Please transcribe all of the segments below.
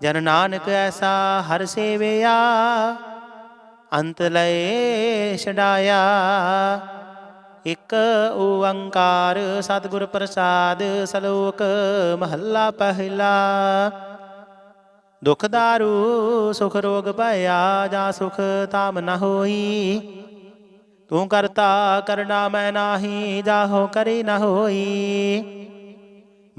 ਜਨ ਨਾਨਕ ਐਸਾ ਹਰ ਸੇਵਿਆ, ਅੰਤ ਲਏ ਛਡਾਇਆ। ਇਕ ਓੰਕਾਰ ਸਤਿਗੁਰ ਪ੍ਰਸਾਦ ਸਲੋਕ ਮਹੱਲਾ ਪਹਿਲਾ। ਦੁਖ ਦਾਰੂ, ਸੁਖ ਰੋਗ ਭਇਆ, ਜਾਂ ਸੁਖ ਤਾਮ ਨ ਹੋਈ। ਤੂੰ ਕਰਤਾ ਕਰਨਾ ਮੈਂ ਨਾਹੀ, ਜਾਹੋ ਕਰੀ ਨ ਹੋਈ।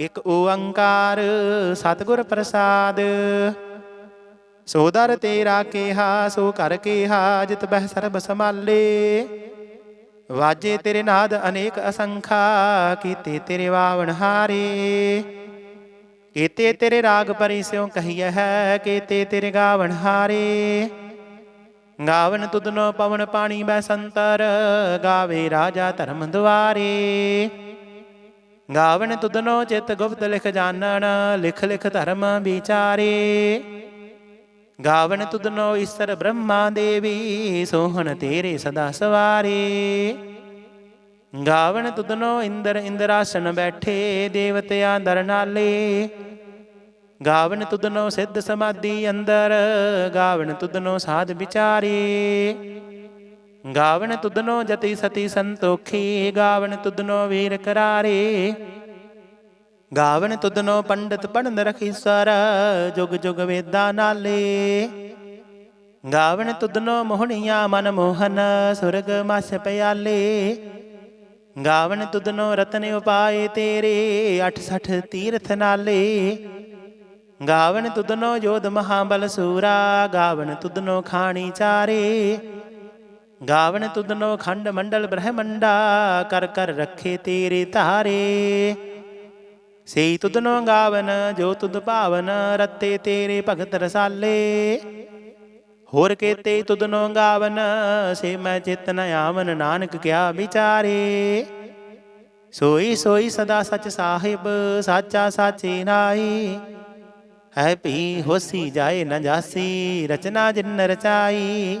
ਇਕ ਓੰਕਾਰ ਸਤਿਗੁਰ ਪ੍ਰਸਾਦ। ਸੋ ਤੇਰਾ ਕੇਹਾ, ਸੋ ਕਰ ਕੇਹਾ, ਜਿਤ ਬਹਿ ਸਰਬ ਸਮਾਲੇ ਵਾਜੇ ਤੇਰੇ ਨਾਦ ਅਨੇਕ ਅਸੰਖਾ, ਕੀਤੇ ਤੇਰੇ ਵਾਵਣ ਹਾਰੇ। ਕੀਤੇ ਤੇਰੇ ਰਾਗ ਪਰਿ ਸਿਉ ਕਹੀਐ ਹੈ, ਕੀਤੇ ਤੇਰੇ ਗਾਵਣ ਹਾਰੇ। ਗਾਵਨ ਤੁਧਨੋ ਪਵਨ ਪਾਣੀ ਬੈ ਸੰਤਰ, ਗਾਵੇ ਰਾਜਾ ਧਰਮ ਦੁਆਰੇ। ਗਾਵਨ ਤੁਧਨੋ ਚਿਤ ਗੁਪਤ ਲਿਖ ਜਾਣਨ ਲਿਖ ਲਿਖ ਧਰਮ ਵਿਚਾਰੇ। ਗਾਵਨ ਤੁਧਨੋ ਈਸ਼ਰ ਬ੍ਰਹਮਾ ਦੇਵੀ, ਸੋਹਣ ਤੇਰੇ ਸਦਾ ਸਵਾਰੇ। ਗਾਵਨ ਤੁਧਨੋ ਇੰਦਰ ਇੰਦਰਾਸਨ ਬੈਠੇ, ਦੇਵਤਿਆਂ ਦਰ ਨਾਲੇ। ਗਾਵਨ ਤੁਧਨੋ ਸਿੱਧ ਸਮਾਧੀ ਅੰਦਰ ਗਾਵਨ ਤੁਧਨੋ ਸਾਧ ਵਿਚਾਰੇ। ਗਾਵਨ ਤੁਧਨੋ ਜਤੀ ਸਤੀ ਸੰਤੋਖੀ ਗਾਵਨ ਤੁਧਨੋ ਵੀਰ ਕਰਾਰੇ। ਗਾਵਨ ਤੁਧਨੋ ਪੰਡਤ ਪੜਨ ਰਖੀਸਰ ਜੁਗ ਜੁਗ ਵੇਦਾਂ ਨਾਲੇ। ਗਾਵਨ ਤੁਧਨੋ ਮੋਹਣੀਆਂ ਮਨ ਮੋਹਨ, ਸੁਰਗ ਮਸ ਪਿਆਲੇ। ਗਾਵਨ ਤੁਧਨੋ ਰਤਨ ਉਪਾਏ ਤੇਰੇ 68 ਤੀਰਥ ਨਾਲੇ। ਗਾਵਨ ਤੁਧਨੋ ਜੋਧ ਮਹਾਬਲ ਸੂਰਾ ਗਾਵਨ ਤੁਧਨੋ ਖਾਣੀ ਚਾਰੇ। ਗਾਵਨ ਤੁਧਨੋ ਖੰਡ ਮੰਡਲ ਬ੍ਰਹਮੰਡਾ, ਕਰ ਕਰ ਰੱਖੇ ਤੇਰੇ ਧਾਰੇ। ਸਈ ਤੁਧਨੋ ਗਾਵਨ, ਜੋ ਤੁਦ ਭਾਵਨ, ਰਤੇ ਤੇਰੇ ਭਗਤ ਰਸਾਲੇ। ਹੋਰ ਕੇਤੇ ਤੁਧਨੋ ਗਾਵਨ, ਸੇ ਮੈਂ ਚਿਤ ਨ ਆਵਨ ਨਾਨਕ ਕਿਆ ਵਿਚਾਰੇ। ਸੋਈ ਸੋਈ ਸਦਾ ਸਚ ਸਾਹਿਬ, ਸਾਚਾ ਸਾਚੀ ਨਾਈ ਹੈ ਭੀ ਹੋਸੀ ਜਾਏ ਨ ਜਾਸੀ, ਰਚਨਾ ਜਿਨ ਰਚਾਈ।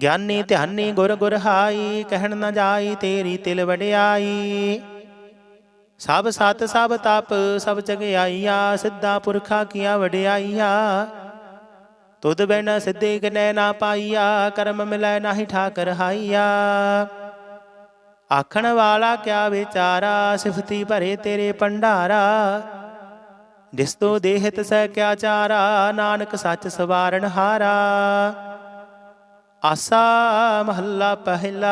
ਗਿਆਨੀ ਧਿਆਨੀ ਗੁਰ ਗੁਰ ਹਾਈ, ਕਹਿਣ ਨਾ ਜਾਈ ਤੇਰੀ ਤਿਲ ਵਡਿਆਈ। ਸਭ ਸਤ, ਸਭ ਤਪ, ਸਭ ਜਗਿਆਈਆ, ਸਿੱਧਾ ਪੁਰਖਾ ਕੀਆ ਵਡਿਆਈਆ। ਤੁਧ ਬਿਨ ਸਿੱਧੇ ਕਨੈ ਨਾ ਪਾਈਆ, ਕਰਮ ਮਿਲੈ ਨਾਹੀ ਠਾਕਰ ਹਾਈਆ। ਆਖਣ ਵਾਲਾ ਕਿਆ ਵਿਚਾਰਾ, ਸਿਫਤੀ ਭਰੇ ਤੇਰੇ ਭੰਡਾਰਾ। ਜਿਸ ਤੋ ਦੇਹਤ ਸਹਿ ਕਿਆ ਚਾਰਾ, ਨਾਨਕ ਸੱਚ ਸਵਾਰਨ ਹਾਰਾ। ਆਸਾ ਮਹੱਲਾ ਪਹਿਲਾ।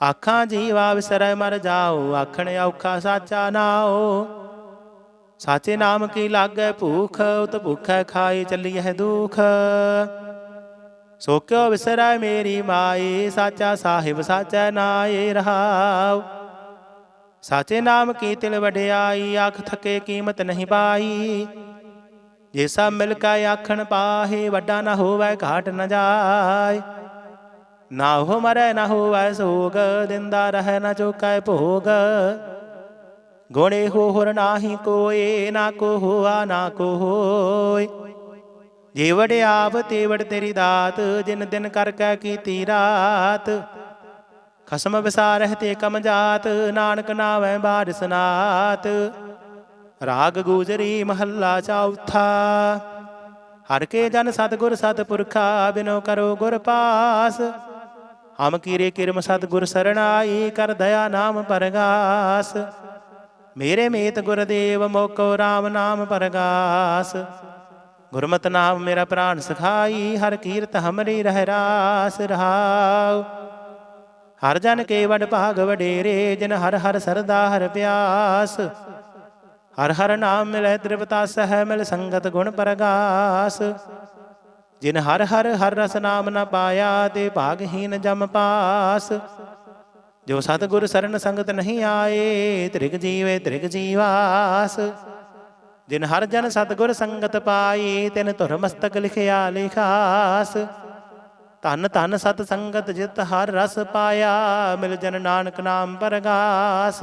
ਆਖਾਂ ਜੀਵਾ ਵਿਸਰੈ ਮਰ ਜਾਓ, ਆਖਣ ਔਖਾ ਸਾਚਾ ਨਾਓ ਸਾਚੇ ਨਾਮ ਕੀ ਲਾਗੈ ਭੂਖ, ਉਤ ਭੁਖੈ ਖਾਈ ਚੱਲੀਐ ਦੁਖ। ਸੋ ਕਿਉ ਵਿਸਰੈ ਮੇਰੀ ਮਾਈ, ਸਾਚਾ ਸਾਹਿਬ ਸਾਚੈ ਨਾਏ ਰਹਾਉ। ਸਾਚੇ ਨਾਮ ਕੀ ਤਿਲ ਵਡਿਆਈ, ਆਖ ਥਕੇ ਕੀਮਤ ਨਹੀਂ ਪਾਈ। ਜੇ ਸਭ ਮਿਲ ਕੇ ਆਖਣ ਪਾਹੇ, ਵੱਡਾ ਨਾ ਹੋਵੇ, ਘਾਟ ਨਾ ਜਾਏ। ਨਾ ਹੋ ਮਰੈ, ਨਾ ਹੋਵੈ ਸੋਗ, ਦਿੰਦਾ ਰਹਿ, ਨਾ ਚੁਕੈ ਭੋਗ। ਗੁਣੇ ਹੋ ਹੋਰ ਨਾਹੀ ਕੋਏ, ਨਾ ਕੋ ਹੋਆ, ਨਾ ਕੋ ਹੋਏ। ਜੇ ਵਡਿਆਪ ਤੇ ਤੇਰੀ ਦਾਤ, ਜਿਨ ਦਿਨ ਕਰ ਕੈ ਕੀਤੀ ਰਾਤ। ਖਸਮ ਵਿਸਾਰਹਿ ਤੇ ਕਮ ਜਾਤ, ਨਾਨਕ ਨਾਵੈ ਬਾਰ ਸਨਾਤ ਰਾਗ ਗੂਜਰੀ ਮਹੱਲਾ ਚੌਥਾ। ਹਰ ਕੇ ਜਨ ਸਤਗੁਰ ਸਤਪੁਰਖਾ, ਬਿਨੋ ਕਰੋ ਗੁਰ ਪਾਸ। ਹਮ ਕੀਰੇ ਕਿਰਮ ਸਤਗੁਰ ਸਰਣਾਈ, ਕਰ ਦਇਆ ਨਾਮ ਪਰਗਾਸ। ਮੇਰੇ ਮੇਤ ਗੁਰਦੇਵ, ਮੋਕੋ RAM ਨਾਮ ਪਰਗਾਸ। ਗੁਰਮਤਿ ਨਾਮ ਮੇਰਾ ਪ੍ਰਾਨ ਸਖਾਈ, ਹਰ ਕੀਰਤ ਹਮਰੀ ਰਹਿ ਰਾਸ ਰਹਾਉ। ਹਰ ਜਨ ਕੇ ਵਡ ਭਾਗ ਵਡੇਰੇ, ਜਿਨ ਹਰ ਹਰ ਸਰਦਾ ਹਰ ਪਿਆਸ। ਹਰ ਹਰ ਨਾਮ ਮਿਲੈ ਤ੍ਰਿਪਤਾ ਸਹਿ ਮਿਲ ਸੰਗਤ ਗੁਣ ਪ੍ਰਗਾਸ। ਜਿਨ ਹਰ ਹਰ ਹਰ ਰਸ ਨਾਮ ਨ ਪਾਇਆ, ਤੇ ਭਾਗਹੀਨ ਜਮ ਪਾਸ। ਜੋ ਸਤਿਗੁਰ ਸਰਨ ਸੰਗਤ ਨਹੀਂ ਆਏ, ਤ੍ਰਿਗ ਜੀਵੇ ਤ੍ਰਿਗ ਜੀਵਾਸ। ਜਿਨ ਹਰ ਜਨ ਸਤਿਗੁਰ ਸੰਗਤ ਪਾਈ ਤਿਨ ਧੁਰ ਮਸਤਕ ਲਿਖਿਆ ਲਿਖਾਸ। ਧਨ ਧਨ ਸਤ ਸੰਗਤ ਜਿਤ ਹਰ ਰਸ ਪਾਇਆ, ਮਿਲ ਜਨ ਨਾਨਕ ਨਾਮ ਪਰਗਾਸ।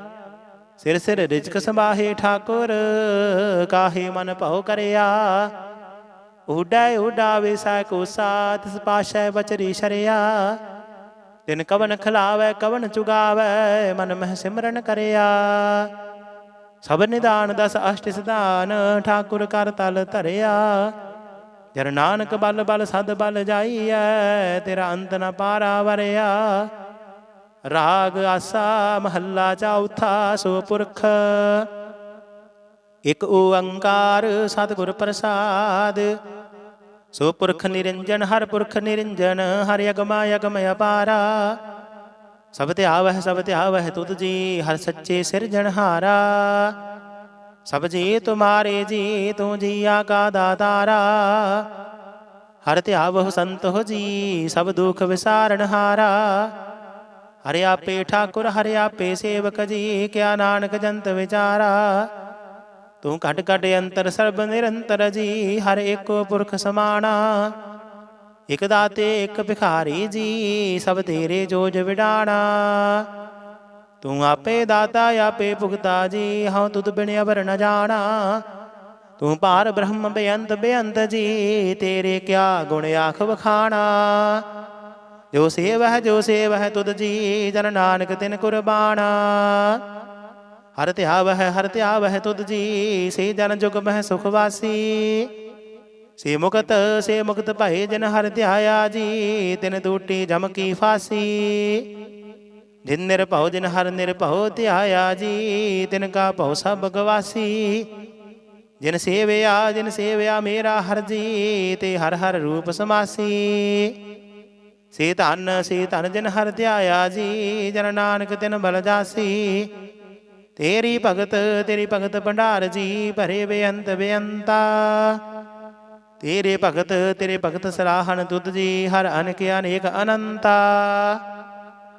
ਸਿਰ ਸਿਰ ਰਿਜਕ ਸੰਭਾਹੇ ਠਾਕੁਰ, ਕਾਹੇ ਮਨ ਭਉ ਕਰਿਆ? ਉਡਾਇ ਉਡਾਵੇ ਸਾ ਕੋ ਸਾਥ ਪਾਸ਼ੈ ਬਚਰੀ ਸ਼ਰਿਆ। ਤਿਨ ਕਵਨ ਖਲਾਵੇ, ਕਵਨ ਚੁਗਾਵੇ, ਮਨ ਮਹਿ ਸਿਮਰਨ ਕਰਿਆ। ਸਭ ਨਿਦਾਨ ਦਸ ਅਸ਼ਟ ਸਿਧਾਨ, ਠਾਕੁਰ ਕਰ ਤਲ ਧਰਿਆ। ਜਰ ਨਾਨਕ ਬਲ ਬਲ ਸਦ ਬਲ ਜਾਈਐ, ਤੇਰਾ ਅੰਤ ਨ ਪਾਰਾ ਵਰਿਆ। ਰਾਗ ਆਸਾ ਮਹੱਲਾ ਚੌਥਾ ਸੋ ਪੁਰਖ ਇਕ ਓੰਕਾਰ ਸਤਿਗੁਰ ਪ੍ਰਸਾਦ। ਸੋ ਪੁਰਖ ਨਿਰੰਜਨ, ਹਰ ਪੁਰਖ ਨਿਰੰਜਨ, ਹਰਿ ਅਗਮਾ ਅਗਮ ਅਪਾਰਾ। ਸਭ ਤੇ ਆਵਹਿ ਸਭ ਤੇ ਆਵਹਿ ਤੁਧ ਜੀ, ਹਰ ਸੱਚੇ ਸਿਰਜਣਹਾਰਾ ਸਭ ਜੀ ਤੁਮਾਰੇ ਜੀ, ਤੂੰ ਜੀਆ ਕਾ ਦਾਤਾਰਾ। ਹਰ ਤੇ ਆਵਹੁ ਸੰਤ ਹੋ ਜੀ, ਸਭ ਦੁਖ ਵਿਸਾਰਨ ਹਾਰਾ। ਹਰਿ ਆਪੇ ਠਾਕੁਰ, ਹਰਿਆ ਆਪੇ ਸੇਵਕ ਜੀ, ਕਿਆ ਨਾਨਕ ਜੰਤ ਵਿਚਾਰਾ। ਤੂੰ ਘਟ ਘਟ ਅੰਤਰ ਸਰਬ ਨਿਰੰਤਰ ਜੀ, ਹਰ ਏਕੋ ਪੁਰਖ ਸਮਾਣਾ। ਇਕ ਦਾਤੇ, ਇਕ ਭਿਖਾਰੀ ਜੀ, ਸਭ ਤੇਰੇ ਜੋਜ ਵਿਡਾਣਾ। ਤੂੰ ਆਪੇ ਦਾਤਾ, ਆਪੇ ਭੁਗਤਾ ਜੀ, ਹਉ ਤੁਧ ਬਿਨ ਅਵਰ ਨ ਜਾਣਾ। ਤੂੰ ਪਾਰ ਬ੍ਰਹਮ ਬੇਅੰਤ ਬੇਅੰਤ ਜੀ, ਤੇਰੇ ਕਿਆ ਗੁਣ ਆਖ ਵਖਾਣਾ। ਜੋ ਸੇਵਹਿ ਜੋ ਸੇਵਹਿ ਤੁਧ ਜੀ, ਜਨ ਨਾਨਕ ਤਿਨ ਕੁਰਬਾਨਾ। ਹਰ ਧਿਆਵਹਿ ਹਰ ਧਿਆਵਹਿ ਤੁਧ ਜੀ, ਸੇ ਜਨ ਜੁਗ ਮਹਿ ਸੁਖ ਵਾਸੀ। ਸੇ ਮੁਕਤ ਸੇ ਮੁਕਤ ਭਏ ਜਨ ਹਰ ਧਿਆਇਆ ਜੀ, ਤਿਨ ਟੂਟੀ ਜਮ ਕੀ ਫਾਸੀ। ਜਿਨ ਨਿਰਭਉ, ਜਿਨ ਹਰ ਨਿਰਭਉ ਧਿਆਇਆ ਜੀ, ਤਿਨ ਕਾ ਭਉ ਸਭ ਗਵਾਸੀ। ਜਿਨ ਸੇਵਿਆ ਜਿਨ ਸੇਵਿਆ ਮੇਰਾ ਹਰ ਜੀ, ਤੇ ਹਰ ਹਰ ਰੂਪ ਸਮਾਸੀ। ਸੇ ਧਨ ਸੇ ਧਨ ਜਿਨ ਹਰ ਧਿਆਇਆ ਜੀ, ਜਨ ਨਾਨਕ ਤਿਨ ਬਲ ਜਾਸੀ। ਤੇਰੀ ਭਗਤ ਤੇਰੀ ਭਗਤ ਭੰਡਾਰ ਜੀ, ਭਰੇ ਬੇਅੰਤ ਬੇਅੰਤਾ। ਤੇਰੇ ਭਗਤ ਤੇਰੇ ਭਗਤ ਸਰਾਹਣ ਤੁਧ ਜੀ, ਹਰ ਅਨੇਕ ਅਨੇਕ ਅਨੰਤਾ।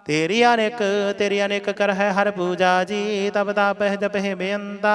ਤੇਰੀ ਅਨੇਕ ਤੇਰੀ ਅਨੇਕ ਕਰ ਹੈ ਹਰ ਪੂਜਾ ਜੀ ਤਬ ਤਾਪਹਿ ਜਪਹਿ ਬੇਅੰਤਾ।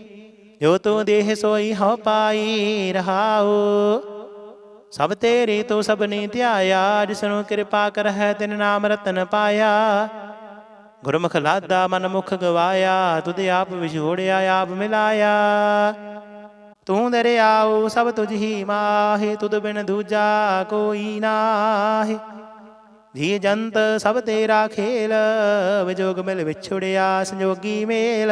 ਜੋ ਤੂੰ ਦੇਹ ਸੋਈ ਹਉ ਪਾਈ ਰਹਾਉ, ਸਭ ਤੇਰੇ ਤੋ ਸਭਨੀ ਧਿਆਇਆ ਜਿਸਨੂੰ ਕਿਰਪਾ ਕਰਹਿ ਤਿਨ ਨਾਮ ਰਤਨ ਪਾਇਆ। ਗੁਰਮੁਖ ਲਾਦਾ ਮਨ ਮੁਖ ਗਵਾਇਆ, ਤੁਧ ਆਪ ਵਿਛੋੜਿਆ, ਆਪ ਮਿਲਾਇਆ। ਤੂੰ ਦਰਿਆਉ, ਸਭ ਤੁਝ ਹੀ ਮਾਹੇ, ਤੁਧ ਬਿਨ ਦੂਜਾ ਕੋਈ ਨਾਹੀ। ਜੀ ਜੰਤ, ਸਭ ਤੇਰਾ ਖੇਲ, ਵਿਜੋਗ ਮਿਲ ਵਿਛੜਿਆ, ਸੰਜੋਗੀ ਮੇਲ।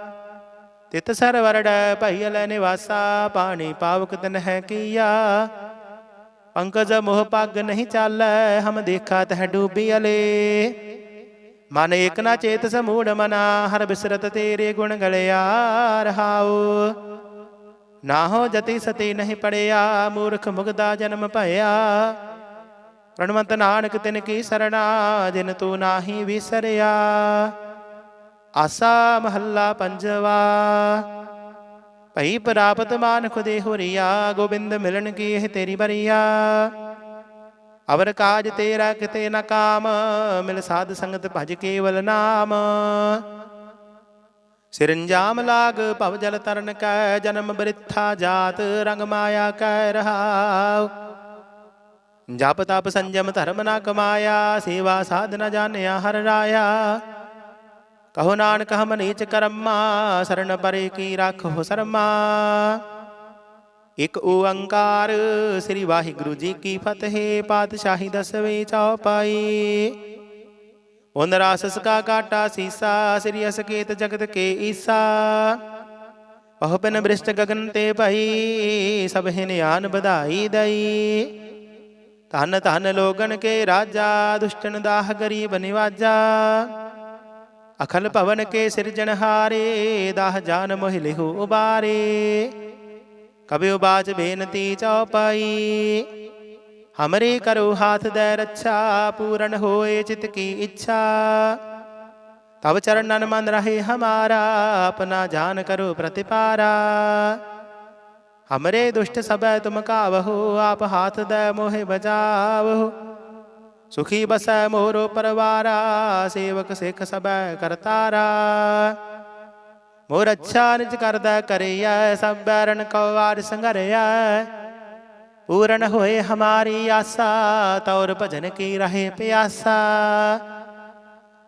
ਤਿਤ ਸਰਵਰੜ ਭਈ ਲੈ ਨਿਵਾਸਾ, ਪਾਣੀ ਪਾਵਕ ਤਨ ਹੈ ਕੀਆ। ਪੰਕਜ ਮੋਹ ਪੱਗ ਨਹੀਂ ਚਾਲੈ, ਹਮ ਦੇਖਾ ਤਹ ਡੂਬੀ ਅਲੇ। ਮਨ ਏਕ ਨਾ ਚੇਤ ਸਮੂੜ ਮਨਾ, ਹਰ ਬਿਸਰਤ ਤੇਰੇ ਗੁਣ ਗਲਿਆ ਰਹਾਉ। ਨਾ ਹੋ ਜਤੀ ਸਤੀ ਨਹੀਂ ਪੜਿਆ, ਮੂਰਖ ਮੁਗਦਾ ਜਨਮ ਭਇਆ। ਰਣਵੰਤ ਨਾਨਕ ਤਿਨ ਕੀ ਸਰਣਾ, ਜਿਨ ਤੂੰ ਨਾਹੀ ਵਿਸਰਿਆ। ਆਸਾ ਮਹੱਲਾ ਪੰਜਵਾ। ਭਈ ਪ੍ਰਾਪਤ ਮਾਨ ਖੁਦੇ ਹੋਰੀਆ, ਗੋਬਿੰਦ ਮਿਲਣ ਕੀ ਇਹ ਤੇਰੀ ਬਰੀਆ। ਅਵਰ ਕਾਜ ਤੇਰਾ ਕਿਤੇ ਨਾ ਕਾਮ, ਮਿਲ ਸਾਧ ਸੰਗਤ ਭਜ ਕੇਵਲ ਨਾਮ। ਸਿਰੰਜਾਮ ਲਾਗ ਭਵ ਜਲ ਤਰਨ ਕੈ, ਜਨਮ ਬ੍ਰਿਥਾ ਜਾਤ ਰੰਗ ਮਾਇਆ ਕੈ ਰਹਾਉ। ਜਪ ਤਪ ਸੰਜਮ ਧਰਮ ਨਾ ਕਮਾਇਆ, ਸੇਵਾ ਸਾਧ ਨ ਜਾਣਿਆ ਹਰ ਰਾਇਆ। ਕਹੋ ਨਾਨਕ ਹਮ ਨੀਚ ਕਰਮਾ, ਸ਼ਰਨ ਪਰੇ ਕੀ ਰੱਖੋ ਸਰਮਾ। ਇਕ ਓੰਕਾਰ ਸ੍ਰੀ ਵਾਹਿਗੁਰੂ ਜੀ ਕੀ ਫਤਿਹ, ਪਾਤਸ਼ਾਹੀ ਦਸਵੇਂ ਚੌਪਾਈ ਉਨ ਰਾਸਸ ਕਾ ਕਾਟਾ ਸੀਸਾ, ਸ੍ਰੀ ਅਸਕੇਤ ਜਗਤ ਕੇ ਈਸਾ। ਪਹ ਬਿਨ ਬ੍ਰਿਸ਼ਟ ਗਗਨ ਤੇ ਭਈ, ਸਭ ਹਿਨਿਆਨ ਵਧਾਈ ਦਈ। ਧਨ ਧਨ ਲੋਗਨ ਕੇ ਰਾਜਾ, ਦੁਸ਼ਟਨ ਦਾਹ ਗਰੀਬ ਨਿਵਾਜਾ। ਅਖਲ ਭਵਨ ਕੇ ਸਿਰਜਣਹਾਰੇ ਦਾਹ ਜਾਨ ਮੋਹਿ ਲਿਹੁ ਉਬਾਰੇ। ਕਬਿ ਬਾਜ ਬੇਨਤੀ ਚਉਪਾਈ, ਹਮਰੇ ਕਰੋ ਹਾਥ ਦੇ ਰੱਛਾ, ਪੂਰਨ ਹੋਏ ਚਿਤ ਕੀ ਇੱਛਾ। ਤਬ ਚਰਨਨ ਮਨ ਰਹੇ ਹਮਾਰਾ, ਆਪਣਾ ਜਾਨ ਕਰੋ ਪ੍ਰਤਿਪਾਰਾ। ਹਮਰੇ ਦੁਸ਼ਟ ਸਬੈ ਤੁਮ ਕਾਵਹੋ, ਆਪ ਹਾਥ ਦੇ ਮੋਹਿ ਬਜਾਵਹੋ सुखी बस मोरो परवारा, सेवक सिख सब करतारा। मोर अच्छा निज करद करिया कौवार संगरिया। पूरण होए हमारी आसा, तौर भजन की रहे प्यासा।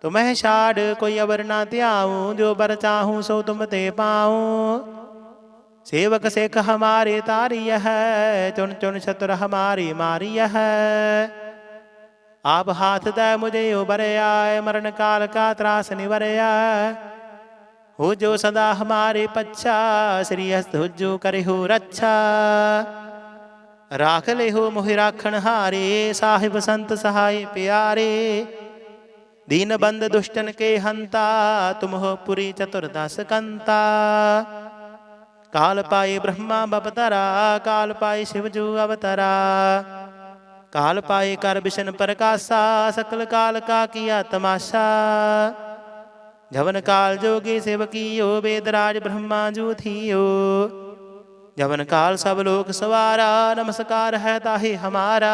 तुम्हें शाड कोई अवर ना त्याऊ जो बर चाहू सो तुम ते पाऊ। सेवक सेख हमारे तारी है, चुन चुन शत्र हमारी मारी है। ਆਪ ਹਾਥ ਦਾ ਮੁਝੇ ਉਬਰਿਆ ਮਰਨ ਕਾਲ ਕਾ ਤਰਾਸ ਨਿਵਰਿਆ ਹੋ ਜੋ ਸਦਾ ਹਮਾਰੇ ਪੱਛਾ, ਸ੍ਰੀ ਹਸਤ ਹੁਜੂ ਕਰਿਓ ਰੱਛਾ। ਰਾਖ ਲਿਓ ਮੋਹਿ ਰਾਖਣ ਹਾਰੇ, ਸਾਹਿਬ ਸੰਤ ਸਹਾਈ ਪਿਆਰੇ। ਦੀਨ ਬੰਦ ਦੁਸ਼ਟਨ ਕੇ ਹੰਤਾ, ਤੁਮ ਹੋ ਪੁਰੀ ਚਤੁਰਦਸ ਕੰਤਾ। ਕਾਲ ਪਾਏ ਬ੍ਰਹਮਾ ਬਪਤਰਾ, ਕਾਲ ਪਾਏ ਸ਼ਿਵ ਜੂ ਅਵਤਰਾ। काल पाए कर बिशन प्रकाशा, सकल काल का किया तमाशा। जवन काल जोगी सेवकीयो, वेदराज ब्रह्मा जूथियो जवन काल सब लोक सवारा, नमस्कार है ताहे हमारा।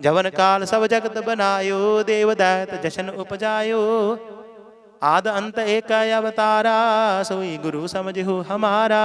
जवन काल सब जगत बनायो देवदैत जशन उपजायो। आद अंत एक अवतारा, सोई गुरु समझो हमारा।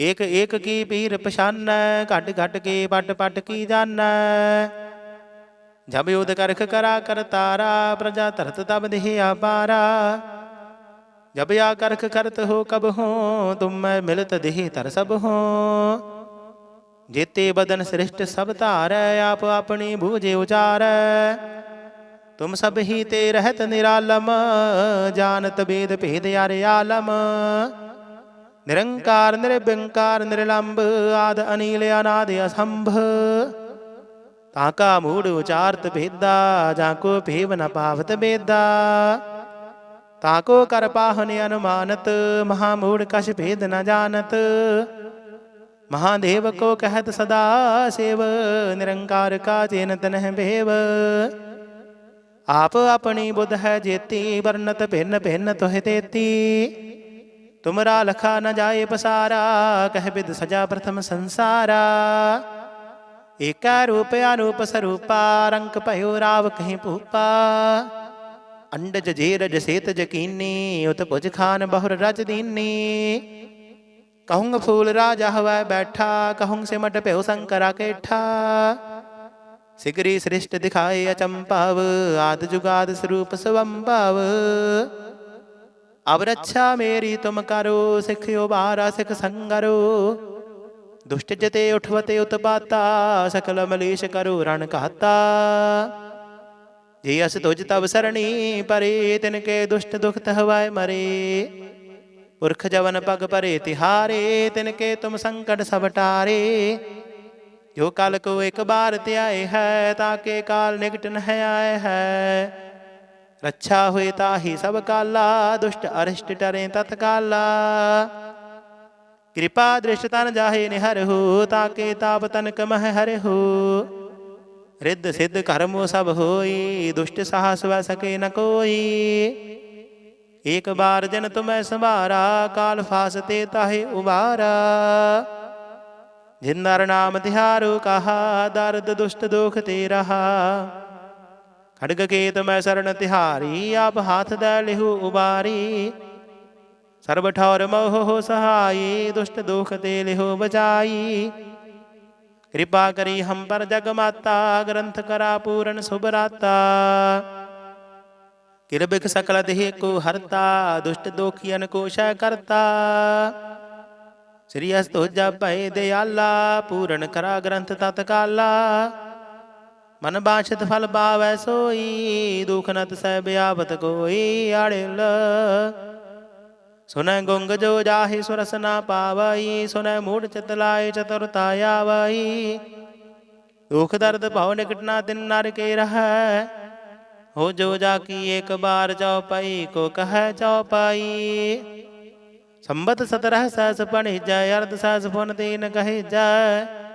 ਏਕ ਏਕ ਕੀ ਪੀਰ ਪਛਾਨੈ, ਘਟ ਘਟ ਕੇ ਪਟ ਪਟ ਕੀ ਜਾਣੈ ਜਬ ਯੋਧ ਕਰਖ ਕਰਾ ਕਰਤਾਰਾ ਪ੍ਰਜਾ ਧਰਤ ਤਬ ਦੇਹ ਆਪਾਰਾ ਜਬ ਆ ਕਰਖ ਕਰਤ ਹੋ ਕਬ ਹੋ, ਤੁਮ ਮੈਂ ਮਿਲਤ ਦੇਹ ਧਰ ਸਭ ਹੋ। ਜੇਤੇ ਬਦਨ ਸ੍ਰਿਸ਼ਟ ਸਭ ਧਾਰੈ, ਆਪ ਆਪਣੀ ਬੂਝੇ ਉਚਾਰੈ। ਤੁਮ ਸਭ ਹੀ ਤੇ ਰਹਿਤ ਨਿਰਾਲਮ, ਜਾਣਤ ਬੇਦ ਭੇਦ ਯਾਰ ਆਲਮ। ਨਿਰੰਕਾਰ ਨਿਰਬੰਕਾਰ ਨਿਰਲੰਭ ਆਦ ਅਨੀਲ ਅਨਾਦ ਅਸੰਭ ਤਾਕਾ ਮੂੜ ਉਚਾਰਤ ਭੇਦਾ ਜਾਂ ਕੋ ਭੇਵ ਨ ਪਾਵਤ ਬੇਦਾ ਤਾਕੋ ਕਰ ਪਾਹਨ ਅਨੁਮਾਨਤ ਮਹਾ ਮੂੜ ਕਛ ਭੇਦ ਨ ਜਾਣਤ ਮਹਾਦੇਵ ਕੋ ਕਹਿਤ ਸਦਾ ਸੇਵ ਨਿਰੰਕਾਰ ਕਾ ਚੇਨ ਤਨਹਿ ਭੇਵ ਆਪ ਆਪਣੀ ਬੁੱਧ ਹੈ ਜੇਤੀ ਵਰਨਤ ਭਿੰਨ ਭਿੰਨ ਤੋਹਿ ਤੇਤੀ ਤੁਮਰਾ ਲਖਾ ਨ ਜਾਏ ਪਸਾਰਾ, ਕਹਿ ਬਿਦ ਸਜਾ ਪ੍ਰਥਮ ਸੰਸਾਰਾ। ਏਕਾ ਰੂਪ ਅਨੂਪ ਸਰੂਪਾ ਰੰਕ ਭਇਓ ਰਾਵ ਕਹੀਂ ਭੂਪਾ। ਅੰਡਜ ਜੇਰਜ ਸੇਤ ਜਕੀਨੀ ਉਤ ਭੁਜ ਖਾਨ ਬਹੁਰ ਰਜ ਦੀਨੀ। ਕਹੂੰਗ ਫੂਲ ਰਾਜਾ ਹਵੈ ਬੈਠਾ, ਕਹੂੰਗ ਸਿਮਟ ਭਇਓ ਸੰਕਰਾ ਕੇਠਾ। ਸਿਗਰੀ ਸ੍ਰਿਸ਼ਟ ਦਿਖਾਏ ਅਚੰਪਾਵ ਆਦ ਜੁਗਾਦ ਸਰੂਪ ਸਵੰਭਾਵ। ਅਬ ਰੱਛਾ ਮੇਰੀ ਤੁਮ ਕਰੋ ਸਿਖਿਓ ਬਾਰਾ ਸਿਖ ਸੰਗਰੋ ਦੁਸ਼ਟ ਜਤੇ ਉਠਵਤੇ ਉਤਪਾਤਾ ਸਕਲ ਮਲੀਸ਼ ਕਰੋ ਰਣ ਘਾਤਾ ਜੇ ਅਸ ਤੁਜ ਤਬ ਸਰਣੀ ਪਰੇ ਤਿਨ ਕੇ ਦੁਸ਼ਟ ਦੁਖਤ ਹਵਾਏ ਮਰੇ ਪੁਰਖ ਜਵਨ ਪਗ ਪਰੇ ਤਿਹਾਰੇ ਤਿਨ ਕੇ ਤੁਮ ਸੰਕਟ ਸਭ ਟਾਰੇ ਜੋ ਕਲ ਕੋ ਇੱਕ ਬਾਰ ਧਿਆਏ ਹੈ ਤਾਕੇ ਕਾਲ ਨਿਕਟ ਨ ਆਏ ਹੈ ਰੱਛਾ ਹੋਏ ਤਾਹੀ ਸਭ ਕਾਲਾ, ਦੁਸ਼ਟ ਅਰਿਸ਼ਟ ਟਰੇ ਤਤਕਾਲਾ। ਕਿਰਪਾ ਦ੍ਰਿਸ਼ ਤਨ ਜਾਹੇ ਨਿਹਰ ਹੋ, ਤਾਕੇ ਤਾਪ ਤਨ ਕਮਹ ਹਰਿ ਰਿੱਧ ਸਿੱਧ ਕਰਮੋ ਸਭ ਹੋਈ, ਦੁਸ਼ਟ ਸਾਹਸ ਵੈ ਸਕੇ ਨ ਕੋਈ। ਏਕ ਬਾਰ ਜਨ ਤੁਮੈ ਸੰਭਾਰਾ, ਕਾਲ ਫਾਸਤੇ ਤਾਹੇ ਉਬਾਰਾ। ਜਿਨ ਨਰ ਨਾਮ ਤਿਹਾਰੋ ਕਹਾ, ਦਰਦ ਦੁਸ਼ਟ ਦੁਖ ਤੇ ਰਹਾ ਖੜਗ ਕੇਤ ਮੈਂ ਸਰਣ ਤਿਹਾਰੀ, ਆਪ ਹਾਥ ਦਾ ਲਿਹੂ ਉਬਾਰੀ। ਸਰਬ ਠੌਰ ਮੋਹ ਹੋ ਸਹਾਈ, ਦੁਸ਼ਟ ਦੋਖ ਤੇ ਲਿਹੋ ਬਚਾਈ। ਕਿਰਪਾ ਕਰੀ ਹਮ ਪਰ ਜਗ ਮਾਤਾ, ਗ੍ਰੰਥ ਕਰਾ ਪੂਰਨ ਸੁਭਰਾਤਾ ਕਿਰਬਿਕ ਸਕਲ ਦੇਹ ਕੋ ਹਰਤਾ, ਦੁਸ਼ਟ ਦੋਖੀਨ ਕੋ ਸ਼ੈ ਕਰਤਾ। ਸ੍ਰੀ ਅਸਤੋ ਜਪੈ ਦਿਆਲਾ, ਪੂਰਨ ਕਰਾ ਗ੍ਰੰਥ ਤਤਕਾਲਾ। ਮਨ ਬਾਛਤ ਫਲ ਪਾਵੈ ਸੋਈ, ਦੁਖ ਨਤ ਸਹਿ ਬਿਆਵਤ ਕੋਈ ਆੜਿਲ ਸੁਨੈ ਗੁੰਗ ਜੋ ਜਾਹੇ ਸੁਰਸ ਨਾ ਪਾਵਈ, ਸੁਨੈ ਮੂੜ ਚਿਤ ਲਾਏ ਚਤੁਰਤਾ ਆਵਈ। ਦੁਖ ਦਰਦ ਭਉ ਨਿਕਟ ਨਾ ਤਿਨ ਨਰ ਕੇ ਰਹੈ। ਹੋ ਜੋ ਜਾ ਕੀ ਇੱਕ ਬਾਰ ਚਉਪਈ, ਕੋ ਕਹੈ ਚਉਪਈ। ਸੰਬਤ ਸਤਰਹ ਸਹਸ ਪਣਿਜੈ ਅਰਧ ਸਹਸ ਫੁਨ ਤੀਨ ਕਹਿ ਕਹਿਜੈ।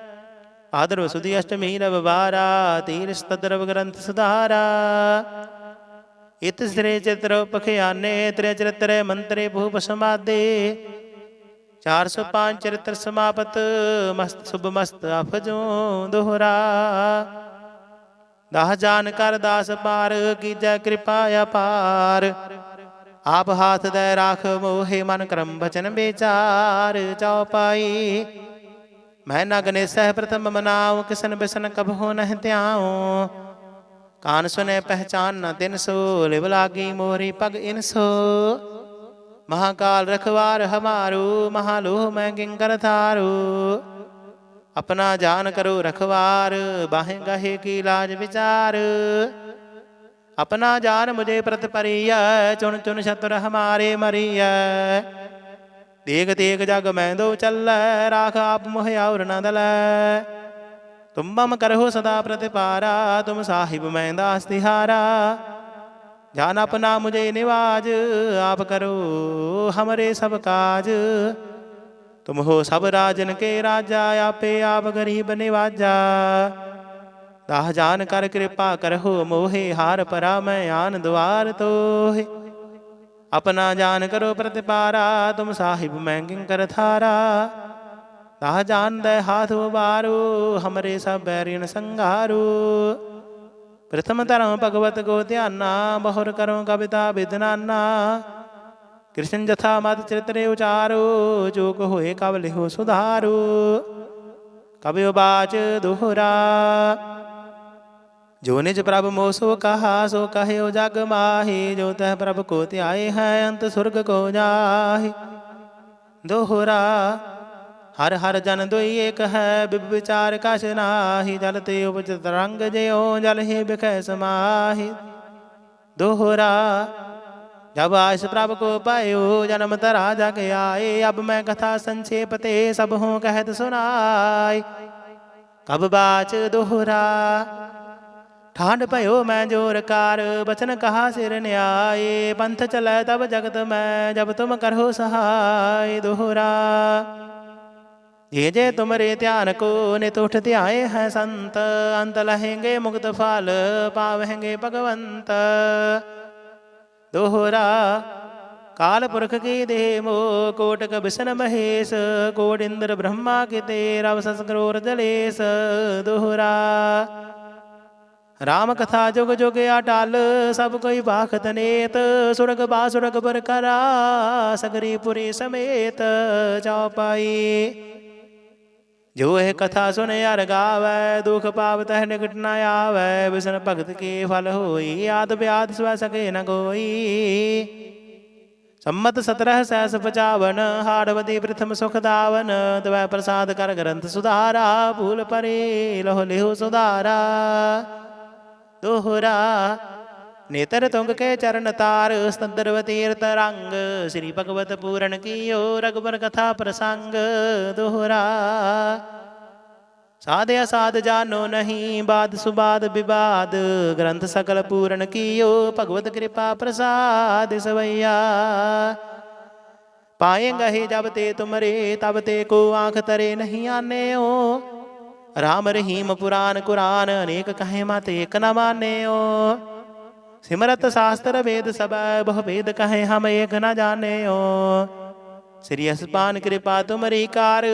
ਆਦਰ ਸੁਦੀ ਅਸ਼ਟਮੀ ਰਵ ਬਾਰਾ ਤੀਰਸ ਗ੍ਰੰਥ ਸੁਧਾਰਾ ਇਤ ਸ੍ਰੇ ਚਿਤ੍ਰ ਪਖਿਆਨੇ ਤ੍ਰਿ ਚਰਿਤਰੇ ਮੰਤਰੇ ਭੂਪ ਸਮਾਦੇ 405 ਚਰਿਤ੍ਰ ਸਮਾਪਤ ਮਸਤ ਸੁਭ ਮਸਤ ਅਫਜੋ ਦੋਹਰਾ ਦਾਹ ਜਾਨ ਕਰ ਦਾਸ ਪਾਰ ਕੀਜੈ ਕਿਰਪਾ ਅਪਾਰ ਆਪ ਹਾਥ ਦੇ ਰਾਖ ਮੋਹਿ ਮਨ ਕਰਮ ਬਚਨ ਵਿਚਾਰ ਚਉਪਾਈ ਮੈਂ ਨਗਨੇ ਸਹਿ ਪ੍ਰਥਮ ਮਨਾਉ, ਕਿਸਨ ਬਿਸਨ ਕਬ ਹੋ ਨਹਿ ਧਿਆਉ। ਕਾਨ ਸੁਨੇ ਪਹਿਚਾਨ ਨ ਤਿਨ ਸੋ, ਲਿਵ ਲਾਗੀ ਮੋਰੀ ਪਗ ਇਨ ਸੋ। ਮਹਾਕਾਲ ਰਖਵਾਰ ਹਮਾਰੂ, ਮਹਾਲੋਹ ਮੈਂ ਕਿੰਕਰ ਥਾਰੂ ਆਪਣਾ ਜਾਨ ਕਰੋ ਰਖਵਾਰ, ਬਾਹੇ ਗਹੇ ਕੀ ਲਾਜ ਵਿਚਾਰ। ਆਪਣਾ ਜਾਨ ਮੁਝੇ ਪ੍ਰਤਪਰੀਐ ਚੁਣ ਚੁਣ ਸ਼ਤਰ ਹਮਾਰੇ ਮਰੀਐ। ਦੇਖ ਦੇਖ ਜਗ ਮੈਂ ਦੋ ਚੱਲੈ, ਰਾਖ ਆਪ ਮੋਹ ਔਰ ਨ ਦਲੈ। ਤੁਮ ਮਮ ਕਰਹੁ ਸਦਾ ਪ੍ਰਤਿਪਾਰਾ, ਤੁਮ ਸਾਹਿਬ ਮੈਂ ਦਾਸ ਤਿਹਾਰਾ। ਜਾਨ ਆਪਣਾ ਮੁਝੇ ਨਿਵਾਜ, ਆਪ ਕਰੋ ਹਮਰੇ ਸਭ ਕਾਜ। ਤੁਮ ਹੋ ਸਭ ਰਾਜਨ ਕੇ ਰਾਜਾ, ਆਪੇ ਆਪ ਗਰੀਬ ਨਿਵਾਜਾ। ਦਾਹ ਜਾਨ ਕਰ ਕਿਰਪਾ ਕਰਹੁ ਮੋਹਿ, ਹਾਰ ਪਰਾ ਮੈਂ ਆਨ ਦੁਆਰ ਤੋਹੇ। ਆਪਣਾ ਜਾਨ ਕਰੋ ਪ੍ਰਤਿਪਾਰਾ, ਤੁਮ ਸਾਹਿਬ ਮੈਂ ਕਿੰਕਰ ਥਾਰਾ। ਦਾਹ ਜਾਨ ਹਾਥ ਉਬਾਰੋ, ਹਮਰੇ ਸਭ ਬੈਰਿਨ ਸੰਘਾਰੋ। ਪ੍ਰਥਮ ਧਰਮ ਭਗਵਤ ਕੋ ਧਿਆਨਾ, ਬਹੁਰ ਕਰੋ ਕਵਿਤਾ ਵਿਦਨਾਨਾ ਕ੍ਰਿਸ਼ਨ ਜਥਾ ਮਤ ਚਰਿਤਰੇ ਉਚਾਰੋ, ਜੋ ਹੋਏ ਕਵ ਲਿਹੋ ਸੁਧਾਰੂ। ਕਬਿ ਬਾਚ ਦੋਹਰਾ। जो निज प्रभ मोसो कहा, सो कहे ओ जग माहे। जो तह प्रभ को त्याय है, अंत स्वर्ग को जाहे। दोहरा, हर हर जन दुई एक है विचार कश नाही। जलते उपज रंग जयो, जल हे बिख समाहि। दोहरा, जब आस प्रभ को पायो, जन्म तरा जग आए अब मैं कथा संक्षेप ते सब हूँ, कहत सुनाय कब बाच दोहरा ਠਾਂਡ ਭਇਓ ਮੈਂ ਜੋਰ ਕਾਰ, ਬਚਨ ਕਹਾ ਸਿਰ ਨਿਆਏ, ਪੰਥ ਚਲੈ ਤਬ ਜਗਤ ਮੈਂ, ਜਬ ਤੁਮ ਕਰੋ ਸਹਾਇ ਦੋਹਰਾ। ਜੇ ਜੇ ਤੁਮਰੇ ਧਿਆਨ ਕੋ ਨਿਤ ਉਠ ਧਿਆਏ ਹੈ ਸੰਤ, ਅੰਤ ਲਹੇਂਗੇ ਮੁਕਤ ਫਲ, ਪਾਵਹਿੰਗੇ ਭਗਵੰਤ। ਦੋਹਰਾ, ਕਾਲ ਪੁਰਖ ਕੀ ਦੇਹ ਮੋ ਕੋਟਕ ਬਿਸ਼ਨ ਮਹੇਸ਼, ਕੋਟ ਇੰਦਰ ਬ੍ਰਹਮਾ ਕਿਤੇ, ਰਵ ਸੰਸਕਰੋਰ ਜਲੇਸ। ਦੋਹਰਾ ਰਾਮ ਕਥਾ ਜੁਗ ਜੁਗ ਅਟਲ ਸਭ ਕੋਈ ਬਾਖਤ ਨੇਤ, ਸੁਰਗ ਬਾਸੁਰਗ ਪਰ ਕਰਾ, ਸਗਰੀ ਪੁਰੀ ਸਮੇਤ ਚਉਪਾਈ ਜੋ ਇਹ ਕਥਾ ਸੁਨੇ ਅਰ ਗਾਵੈ, ਦੁਖ ਪਾਵਤ ਹੈ ਨਿਕਟ ਨ ਆਵੈ ਵਿਸ਼ਨ ਭਗਤ ਕੇ ਫਲ ਹੋਈ, ਆਦ ਬਿਆਦ ਸਵੈ ਸਕੇ ਨ ਕੋਈ। ਸੰਮਤ 17 ਸੈਸ 55 ਹਾੜਵਦੀ ਪ੍ਰਥਮ ਸੁਖ ਦਾਵਨ ਤਵੈ ਪ੍ਰਸਾਦ ਕਰ ਗ੍ਰੰਥ ਸੁਧਾਰਾ, ਭੂਲ ਪਰੇ ਲਹੁ ਲਿਹੁ ਸੁਧਾਰਾ। ਦੋਹਰਾ। ਨੇਤਰ ਤੁੰਗ ਕੇ ਚਰਨ ਤਾਰ ਸਤੰਦਰਵ ਤੀਰਤ ਰੰਗ। ਸ੍ਰੀ ਭਗਵਤ ਪੂਰਨ ਕੀਓ ਰਗਬਰ ਕਥਾ ਪ੍ਰਸੰਗ, ਦੋਹਰਾ। ਸਾਧ ਅਸਾਧ ਜਾਨੋ ਨਹੀਂ, ਬਾਦ ਸੁਬਾਦ ਵਿਵਾਦ ਗ੍ਰੰਥ ਸਕਲ ਪੂਰਨ ਕੀਓ, ਭਗਵਤ ਕਿਰਪਾ ਪ੍ਰਸਾਦ ਸਵਈਆ। ਪਾਏਗਾ ਹੀ ਜਬ ਤੇ ਤੁਮਰੇ, ਤਬ ਤੇ ਕੋ ਆਂਖ ਤਰੇ ਨਹੀਂ ਆਨੇਓ। ਰਾਮ ਰਹੀਮ ਪੁਰਾਨ ਕੁਰਾਨ ਅਨੇਕ ਕਹੇ ਮਤ ਏਕ ਨ ਮਾਨਿਓ ਸਿਮਰਤ ਸ਼ਾਸਤਰ ਵੇਦ ਸਬੈ ਬਹੁ ਵੇਦ ਕਹੇ ਹਮ ਏਕ ਨ ਜਾਣਿਓ ਸ੍ਰੀ ਅਸਪਾਨ ਕਿਰਪਾ ਤੁਮਰੀ ਕਾਰ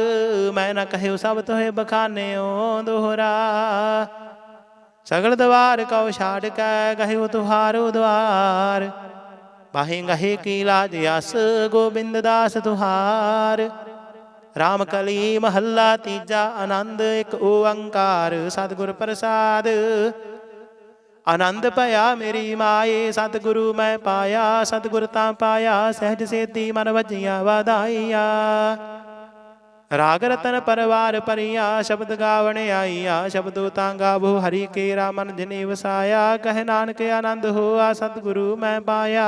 ਮੈਂ ਨ ਕਹਿਓ ਸਭ ਤੋਹਿ ਬਖਾਨਿਓ ਦੋਹਰਾ ਸਗਲ ਦਵਾਰ ਕਉ ਛਾੜ ਕੈ ਕਹਿਓ ਤੁਹਾਰੋ ਦਵਾਰ ਬਾਹੇ ਗਹੇ ਕੀ ਲਾਜ ਅਸ ਗੋਬਿੰਦ ਦਾਸ ਤੁਹਾਰ ਰਾਮ ਕਲੀ ਮਹੱਲਾ ਤੀਜਾ ਆਨੰਦ, ਇੱਕ ਓੰਕਾਰ, ਸਤਿਗੁਰ ਪ੍ਰਸਾਦ। ਆਨੰਦ ਭਇਆ ਮੇਰੀ ਮਾਏ, ਸਤਿਗੁਰੂ ਮੈਂ ਪਾਇਆ, ਸਤਿਗੁਰ ਤਾਂ ਪਾਇਆ, ਸਹਿਜ ਸੇਤੀ ਮਨ ਵਜੀਆਂ ਵਾਧਾਈਆ। ਰਾਗ ਰਤਨ ਪਰਵਾਰ ਪਰਿਆ ਸ਼ਬਦ ਗਾਵਣ ਆਈਆ, ਸ਼ਬਦੋ ਤਾਂ ਗਾਵੋ ਹਰੀ ਕੇ ਰਾਮਨ ਜਿਨੇ ਵਸਾਇਆ ਕਹਿ ਨਾਨਕ ਆਨੰਦ ਹੋਆ, ਸਤਿਗੁਰੂ ਮੈਂ ਪਾਇਆ।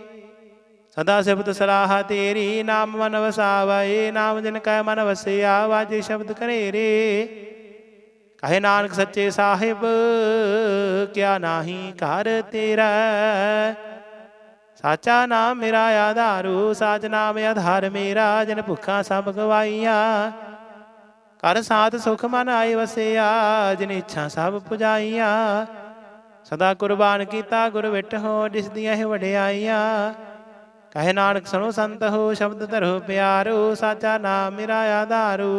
ਸਦਾ ਸਿਫਤ ਸਲਾਹ ਤੇਰੀ, ਨਾਮ ਮਨ ਵਸਾਵੈ ਨਾਮ ਜਿਨ ਕੈ ਮਨ ਵਸਿਆ ਵਾਜੇ ਸ਼ਬਦ ਕਰੇ ਰੇ। ਕਹੇ ਨਾਨਕ ਸੱਚੇ ਸਾਹਿਬ, ਕਿਆ ਨਾਹੀ ਘਰ ਤੇਰਾ? ਸਾਚਾ ਨਾਮ ਮੇਰਾ ਆਧਾਰੂ, ਸਾਚ ਨਾਮ ਆਧਾਰ ਮੇਰਾ, ਜਿਨ ਭੁੱਖਾ ਸਭ ਗਵਾਈਆ। ਕਰ ਸਾਥ ਸੁਖ ਮਨ ਆਏ ਵਸਿਆ, ਜਿਨ ਇੱਛਾ ਸਭ ਪੁਜਾਈਆ। ਸਦਾ ਕੁਰਬਾਨ ਕੀਤਾ, ਗੁਰ ਵਿਟ ਹੋ ਜਿਸ ਦੀਆਂ ਇਹ ਵਡਿਆਈਆਂ। ਕਹੇ ਨਾਨਕ ਸੁਣੋ ਸੰਤ ਹੋ, ਸ਼ਬਦ ਧਰੋ ਪਿਆਰੋ, ਸਾਚਾ ਨਾਮ ਮੇਰਾ ਆਧਾਰੂ।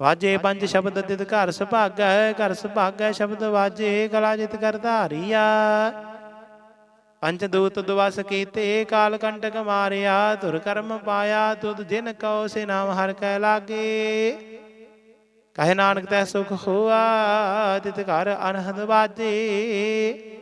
ਵਾਜੇ ਪੰਜ ਸ਼ਬਦ ਤਿਤ ਘਰ ਸੁਭਾਗੈ ਘਰ ਸੁਭਾਗੈ ਸ਼ਬਦ ਵਾਜੇ, ਕਲਾ ਜਿਤ ਕਰ ਧਾਰੀਆ। ਪੰਜ ਦੂਤ ਦਵਸ ਕੀਤੇ, ਕਾਲ ਕੰਟਕ ਮਾਰਿਆ, ਧੁਰ ਕਰਮ ਪਾਇਆ, ਤੁਧ ਜਿਨ ਕਉ ਸੇ ਨਾਮ ਹਰ ਕੈ ਲਾਗੇ। ਕਹੇ ਨਾਨਕ ਤੈ ਸੁਖ ਹੋਆ, ਤਿਤ ਘਰ ਅਨਹਦ ਵਾਜੇ।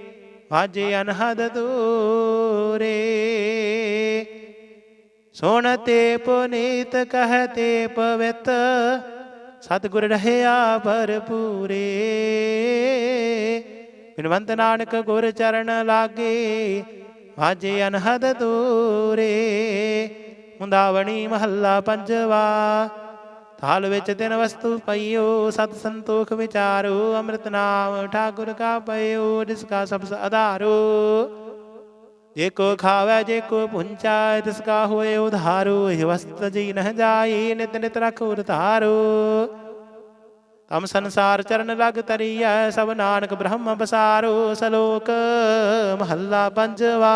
ਵਾਜੇ ਅਨਹਦ ਦੂਰੇ। ਸੁਣਤੇ ਪੁਨੀਤ ਕਹਤੇ ਪਵਿੱਤ, ਸਤਿਗੁਰ ਰਹਿਆ ਭਰਪੂਰੇ। ਬਿਨਵੰਤ ਨਾਨਕ ਗੁਰ ਚਰਨ ਲਾਗੇ ਵਾਜੇ ਅਨਹਦ ਦੂਰੇ। ਮੁੰਦਾਵਣੀ ਮਹੱਲਾ ਪੰਜਵਾ ਥਾਲ ਵਿੱਚ ਤਿਨ ਵਸਤੂ ਪਈਓ, ਸਤ ਸੰਤੋਖ ਵਿਚਾਰੋ, ਅੰਮ੍ਰਿਤ ਨਾਮ ਠਾਕੁਰ ਕਾ ਪਈਓ ਜਿਸ ਕਾ ਸਭ ਆਧਾਰੋ। ਜੇ ਕੋ ਖਾਵੇ, ਜੇ ਕੋ ਪੁੰਚਾ ਤਿਸ ਕਾ ਹੋਏ ਉਧਾਰੋ, ਇਹ ਵਸਤ ਜੀ ਨਹ ਜਾਈ, ਨਿਤ ਨਿਤ ਰਖ ਉਧਾਰੋ। ਤਮ ਸੰਸਾਰ ਚਰਨ ਲਗ ਤਰੀਐ, ਸਭ ਨਾਨਕ ਬ੍ਰਹਮ ਬਸਾਰੋ, ਸਲੋਕ ਮਹੱਲਾ ਪੰਜਵਾ।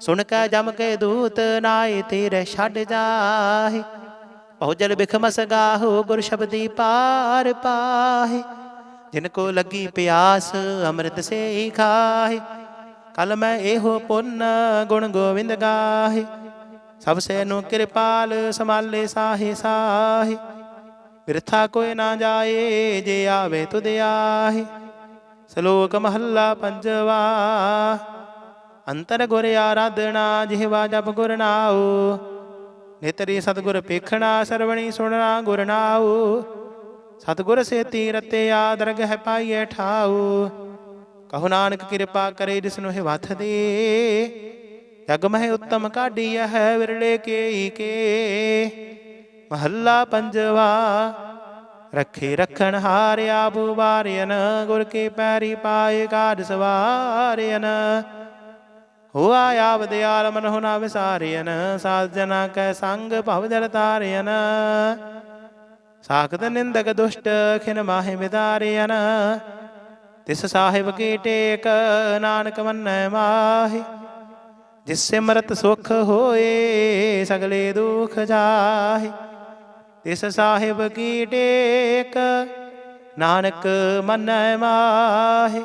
ਸੁਣ ਕੇ ਜਮ ਕੇ ਦੂਤ ਨਾਏ ਤੇਰੇ ਛੱਡ ਜਾਹੇ। ਬਹੁ ਜਲ ਬਿਖਮਸ ਗੁਰ ਸ਼ਬਦੀ ਪਾਰ ਪਾਹੇ। ਜਿਨ ਕੋ ਲੱਗੀ ਪਿਆਸ ਅੰਮ੍ਰਿਤ ਸੇ ਹੀ ਖਾਹੇ। ਕਲ ਮੈਂ ਇਹੋ ਪੁੰਨ ਗੁਣ ਗੋਵਿੰਦ ਗਾਹੇ। ਸਭ ਸੇ ਨੂੰ ਕਿਰਪਾਲ ਸਮਾਲੇ ਸਾਹੇ ਸਾਹੇ। ਬਿਰਥਾ ਕੋਈ ਨਾ ਜਾਏ ਜੇ ਆਵੇ ਤੁਧ ਆਹੇ। ਸ਼ਲੋਕ ਮਹੱਲਾ ਪੰਜਵਾ। ਅੰਤਰ ਗੁਰ ਆਰਾਧਨਾ ਜਿਹਵਾ ਜਪ ਗੁਰ ਨਾਉ। ਨਿਤਰੀ ਸਤਗੁਰ ਪੇਖਣਾ ਸਰਵਣੀ ਸੁਣਨਾ, ਗੁਰ ਨਾਉ। ਸਤਗੁਰ ਸੇਤੀ ਰਤੇ ਆ ਦਰਗਹਿ ਪਾਈਐ ਠਾਉ। ਕਹੋ ਨਾਨਕ ਕਿਰਪਾ ਕਰੇ ਜਿਸ ਨੂੰ ਹੱਥ ਦੇ। ਜਗ ਮਹਿ ਉੱਤਮ ਕਾਢੀਐ ਹੈ ਵਿਰਲੇ ਕੇ ਕੇ। ਮਹੱਲਾ ਪੰਜਵਾ, ਰੱਖੇ ਰਖਣ ਹਾਰਿਆ ਬੁਵਾਰਿਆਨ ਗੁਰ ਕੇ ਪੈਰੀ ਪਾਏ ਕਾਜ ਸਵਾਰਿਆਨ ਹੋਆ ਆਵ ਦਿਆਲ ਮਨ ਹੁਨਾ ਵਿਸਾਰਿਆਨ ਸਾਧ ਜਨਾ ਕੈ ਸੰਗ ਭਵ ਜਲ ਤਾਰਿਆਨ ਸਾਖਤ ਨਿੰਦਕ ਦੁਸ਼ਟ ਖਿਨ ਮਾਹਿ ਵਿਦਾਰਿਆਨ ਤਿਸ ਸਾਹਿਬ ਕੀ ਟੇਕ ਨਾਨਕ ਮੰਨੈ ਮਾਹਿ। ਜਿਸ ਸਿਮਰਤ ਸੁਖ ਹੋਏ, ਸਗਲੇ ਦੁਖ ਜਾਹੇ। ਤਿਸ ਸਾਹਿਬ ਕੀ ਟੇਕ ਨਾਨਕ ਮੰਨੈ ਮਾਹੀ।